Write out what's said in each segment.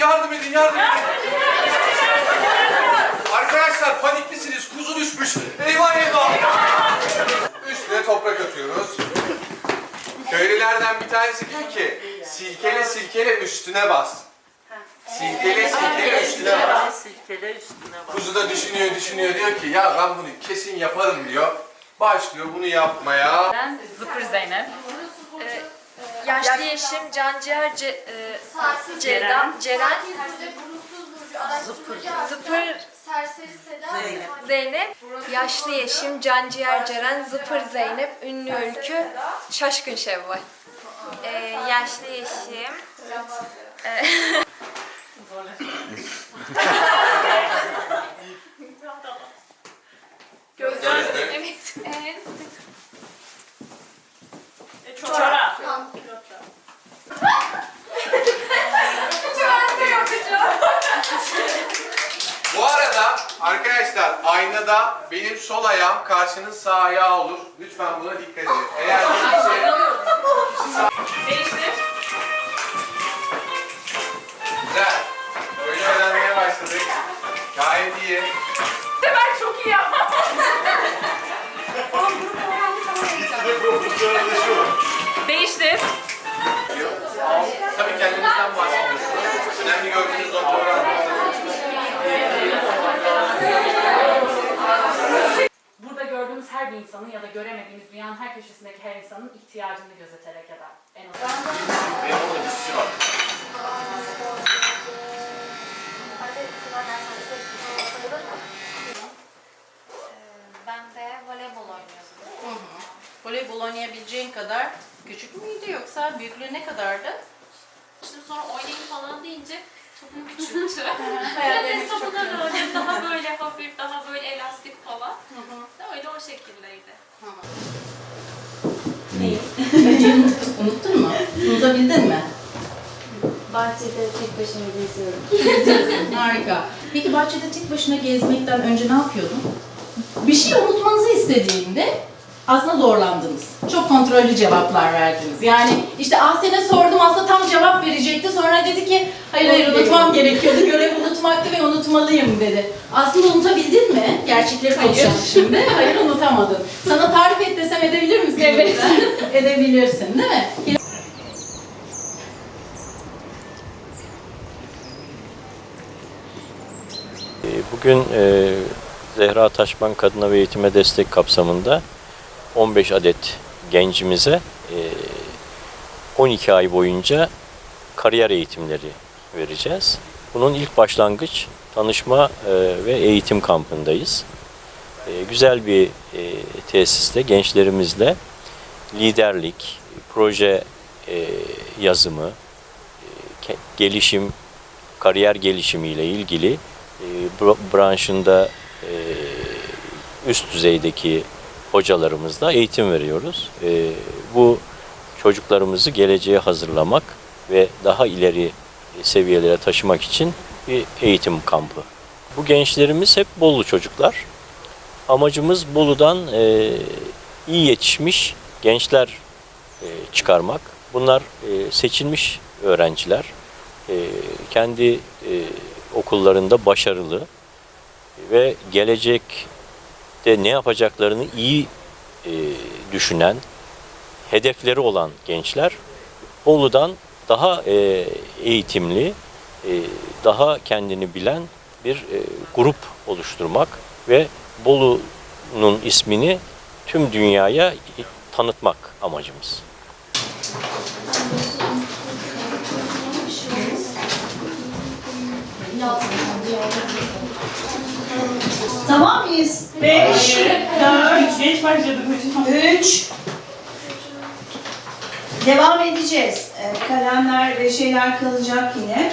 Yardım edin, yardım edin. Arkadaşlar paniklisiniz, kuzu düşmüş. Eyvah eyvah. Üstüne toprak atıyoruz. Köylülerden bir tanesi diyor ki, silkele silkele üstüne bas. Silkele silkele üstüne bas. Silkele üstüne bak. Kuzu da düşünüyor, düşünüyor. Diyor ki, ya ben bunu kesin yaparım diyor. Başlıyor bunu yapmaya. Ben Zıpır Zeynep. Yaşlı Yeşim, Canciğer, Ce, e, Ceyda, Ceren, Zıpır. Zıpır Serseri Seda, Zeynep, Yaşlı Yeşim, Canciğer Ceren, Zıpır Zeynep, Ünlü Ülkü, Şaşkın Şevval. e, Yaşlı Yeşim, Evet. arkadaşlar aynada benim sol ayağım karşının sağ ayağı olur. Lütfen buna dikkat edin. Eğer değilse Değiştir. güzel. Böyle öğrenmeye başladık. Gayet iyi. Ben çok iyi yaptım. Değiştir. Tabii kendinizden bahsediyorsunuz. Önemli gördüğünüz noktalar Burada gördüğümüz her bir insanın ya da göremediğimiz dünyanın her köşesindeki her insanın ihtiyacını gözeterek ya da en azından. Benim orada bir sisi var. ben de voleybol oynuyordum. Voleybol oynayabileceğin kadar küçük müydü yoksa büyüklüğü ne kadardı? Şimdi sonra oynayayım falan deyince topum Nefes çok topuna böyle daha böyle hafif, daha böyle elastik falan. Öyle o şekildeydi. Unuttun mu? Unutabildin mi? Bahçede tek başına geziyorum. Harika. Peki bahçede tek başına gezmekten önce ne yapıyordun? Bir şey unutmanızı istediğimde aslında zorlandınız. Çok kontrollü cevaplar verdiniz. Yani işte Ahsen'e sordum aslında tam cevap verecekti. Sonra dedi ki hayır hayır unutmam gerekiyordu. Görev unutmaktı ve unutmalıyım dedi. Aslında unutabildin mi? Gerçekleri konuşalım şimdi. Hayır unutamadın. Sana tarif et desem edebilir misin? Evet. Edebilirsin değil mi? Bugün e, Zehra Taşman Kadına ve Eğitime Destek kapsamında 15 adet gencimize e, 12 ay boyunca kariyer eğitimleri vereceğiz. Bunun ilk başlangıç tanışma e, ve eğitim kampındayız. E, Güzel bir e, tesiste gençlerimizle liderlik, proje e, yazımı, e, gelişim, kariyer gelişimiyle ilgili e, bra- branşında e, üst düzeydeki hocalarımızla eğitim veriyoruz. E, Bu çocuklarımızı geleceğe hazırlamak ve daha ileri seviyelere taşımak için bir eğitim kampı. Bu gençlerimiz hep Bolu çocuklar. Amacımız Bolu'dan e, iyi yetişmiş gençler e, çıkarmak. Bunlar e, seçilmiş öğrenciler. E, kendi e, okullarında başarılı ve gelecekte ne yapacaklarını iyi e, düşünen, hedefleri olan gençler Bolu'dan daha e, eğitimli, e, daha kendini bilen bir e, grup oluşturmak ve Bolu'nun ismini tüm dünyaya tanıtmak amacımız. Tamam mıyız? 5, 4, Geç başladık. 3. Devam edeceğiz. Ee, Kalemler ve şeyler kalacak yine.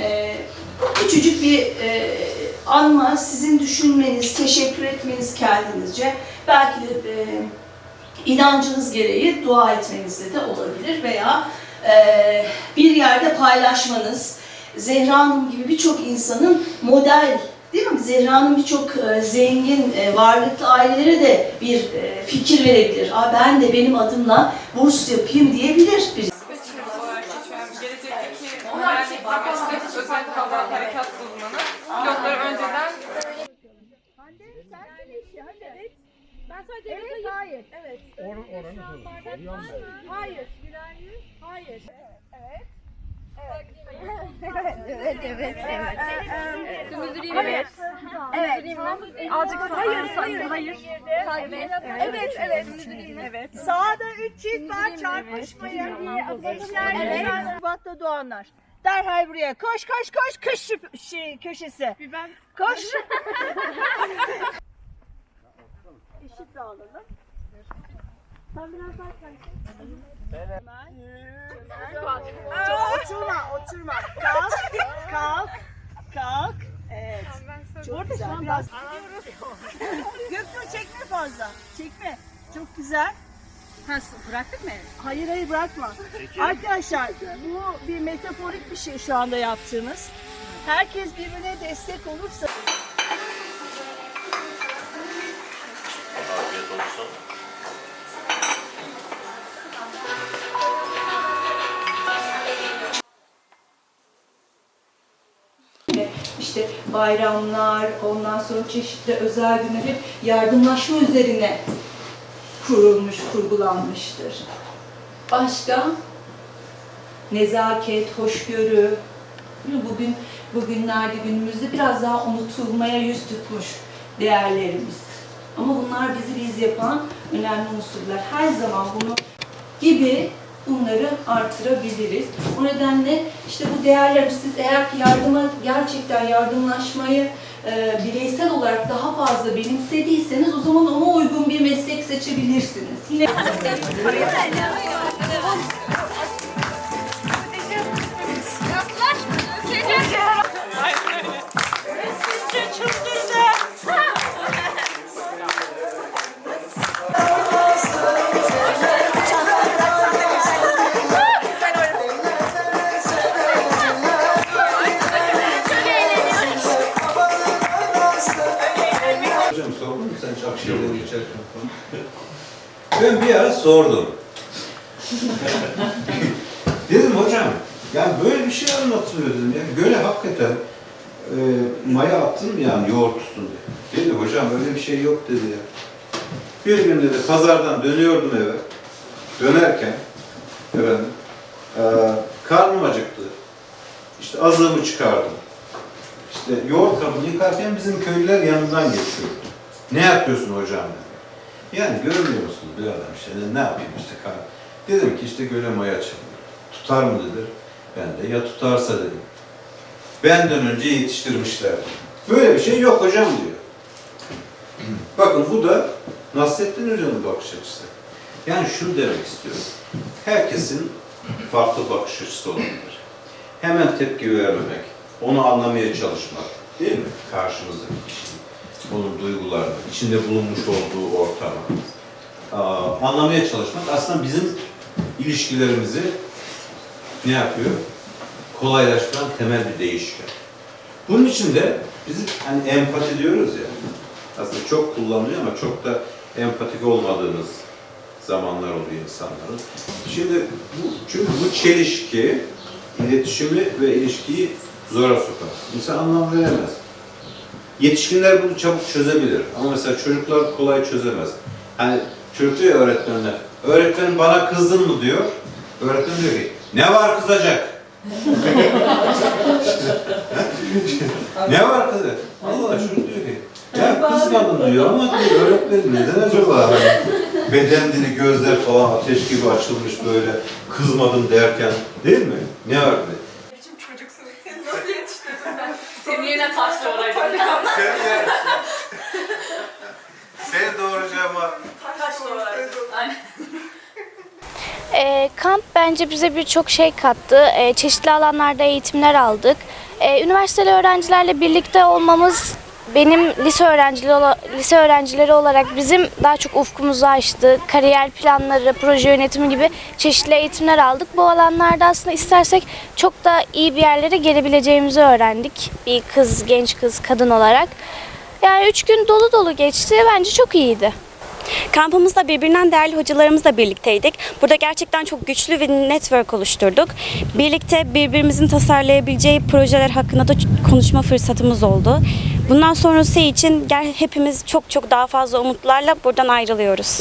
Ee, küçücük bir e, anma sizin düşünmeniz, teşekkür etmeniz kendinizce belki de e, inancınız gereği dua etmenizde de olabilir veya e, bir yerde paylaşmanız, Zehra Hanım gibi birçok insanın model değil mi? Zehra Hanım birçok e, zengin, e, varlıklı ailelere de bir e, fikir verebilir. Aa, ben de benim adımla burs yapayım diyebilir bir Sağda üç çift var çarpışmayın. Evet. Şubat'ta doğanlar. Derhal buraya koş koş koş kış şey, köşesi. Koş. Eşit dağılalım. Sen biraz daha kaysın. Aa, oturma, oturma. Kalk, kalk, kalk. Evet. Çok güzel. Biraz Göktuğ çekme fazla. Çekme. Çok güzel. Ha, bıraktık mı? Hayır hayır bırakma. Arkadaşlar bu bir metaforik bir şey şu anda yaptığımız. Herkes birbirine destek olursa bayramlar, ondan sonra çeşitli özel günler hep yardımlaşma üzerine kurulmuş, kurgulanmıştır. Başka? Nezaket, hoşgörü. Bugün bugünlerde günümüzde biraz daha unutulmaya yüz tutmuş değerlerimiz. Ama bunlar bizi biz yapan önemli unsurlar. Her zaman bunu gibi bunları artırabiliriz. O nedenle işte bu değerler siz eğer yardıma gerçekten yardımlaşmayı e, bireysel olarak daha fazla benimsediyseniz o zaman ona uygun bir meslek seçebilirsiniz. Yine Ben bir ara sordum. dedim hocam, yani böyle bir şey anlatılıyor dedim. Yani böyle hakikaten e, maya attın mı yani yoğurt tutsun diye. Dedi hocam öyle bir şey yok dedi ya. Bir gün dedi pazardan dönüyordum eve. Dönerken efendim, e, karnım acıktı. İşte azığımı çıkardım. İşte yoğurt kabını yıkarken bizim köylüler yanından geçiyordu. Ne yapıyorsun hocam dedi. Yani görmüyor musunuz bir adam işte ne yapayım işte kar. Dedim ki işte göle maya çalıyor. Tutar mı dedi. Ben de ya tutarsa dedim. Benden önce yetiştirmişler. Böyle bir şey yok hocam diyor. Bakın bu da Nasrettin Hoca'nın bakış açısı. Yani şunu demek istiyorum. Herkesin farklı bakış açısı olabilir. Hemen tepki vermemek, onu anlamaya çalışmak, değil mi? Karşımızdaki kişinin, onun duygularını, içinde bulunmuş olduğu ortamı anlamaya çalışmak aslında bizim ilişkilerimizi ne yapıyor? Kolaylaştıran temel bir değişken. Bunun için de bizim hani empati diyoruz ya, aslında çok kullanılıyor ama çok da empatik olmadığımız zamanlar oluyor insanların. Şimdi bu, çünkü bu çelişki iletişimi ve ilişkiyi zora sokar. İnsan anlam veremez. Yetişkinler bunu çabuk çözebilir ama mesela çocuklar kolay çözemez. Hani çocuk diyor öğretmenine, öğretmenim bana kızdın mı diyor. Öğretmen diyor ki, ne var kızacak? ne var kızacak? Allah çocuk diyor ki, ya kızmadım diyor ama diyor öğretmenim neden acaba? Hani beden dili, gözler falan ateş gibi açılmış böyle kızmadım derken değil mi? Ne var dedi. Senin yerine taş doğraydım. Seni yer. Seni doğuracağıma Taş doğraydım. Ee, kamp bence bize birçok şey kattı. Ee, çeşitli alanlarda eğitimler aldık. Ee, üniversiteli öğrencilerle birlikte olmamız benim lise öğrencileri, lise öğrencileri olarak bizim daha çok ufkumuzu açtı. Kariyer planları, proje yönetimi gibi çeşitli eğitimler aldık. Bu alanlarda aslında istersek çok da iyi bir yerlere gelebileceğimizi öğrendik. Bir kız, genç kız, kadın olarak. Yani üç gün dolu dolu geçti. Bence çok iyiydi. Kampımızda birbirinden değerli hocalarımızla birlikteydik. Burada gerçekten çok güçlü bir network oluşturduk. Birlikte birbirimizin tasarlayabileceği projeler hakkında da konuşma fırsatımız oldu. Bundan sonrası için hepimiz çok çok daha fazla umutlarla buradan ayrılıyoruz.